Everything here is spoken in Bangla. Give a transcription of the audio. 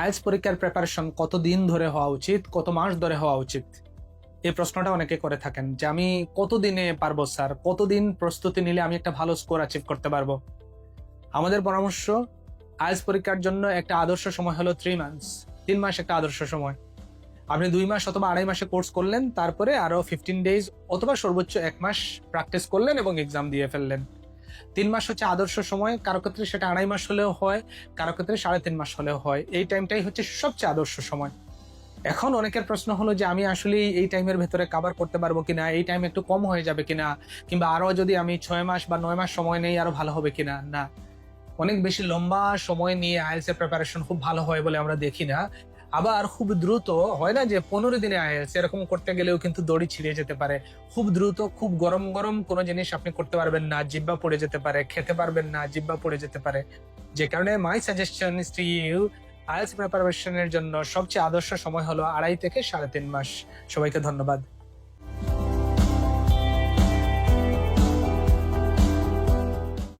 আইএলস পরীক্ষার প্রিপারেশন কত দিন ধরে হওয়া উচিত, কত মাস ধরে হওয়া উচিত? এই প্রশ্নটা অনেকে করে থাকেন যে, আমি কত দিনে পারব স্যার? কতদিন প্রস্তুতি নিলে আমি একটা ভালো স্কোর অ্যাচিভ করতে পারব? আমাদের পরামর্শ, আইএলস পরীক্ষার জন্য একটা আদর্শ সময় হলো থ্রি মান্থস তিন মাস একটা আদর্শ সময়। আপনি দুই মাস অথবা আড়াই মাসে কোর্স করলেন, তারপরে আরও ফিফটিন ডেজ অথবা সর্বোচ্চ এক মাস প্র্যাকটিস করলেন এবং এক্সাম দিয়ে ফেললেন। তিন মাস হচ্ছে আদর্শ সময়, কারও ক্ষেত্রে সেটা আড়াই মাস হলেও হয়, কারও ক্ষেত্রে সাড়ে তিন মাস হলেও হয়। এই টাইমটাই হচ্ছে সবচেয়ে আদর্শ সময়। এখন অনেকের প্রশ্ন হলো যে আমি আসলে এই টাইমের ভেতরে কাভার করতে পারব কিনা, এই টাইম একটু কম হয়ে যাবে কিনা, কিংবা আরও যদি আমি ছয় মাস বা নয় মাস সময় নেই, আরও ভালো হবে কিনা? না। অনেক বেশি লম্বা সময় নিয়ে আইএলস এর প্রিপারেশন খুব ভালো হয় বলে আমরা দেখি না। আবার খুব দ্রুত, হয় না যে পনেরো দিনে আইএলস এরকম করতে গেলেও কিন্তু দড়ি ছিঁড়ে যেতে পারে। খুব দ্রুত, খুব গরম গরম কোনো জিনিস আপনি করতে পারবেন না জিব্বা পড়ে যেতে পারে, খেতে পারবেন না জিব্বা পড়ে যেতে পারে। যে কারণে my suggestion is to you IELTS প্রিপারেশনের জন্য সবচেয়ে আদর্শ সময় হলো আড়াই থেকে সাড়ে তিন মাস। সবাইকে ধন্যবাদ।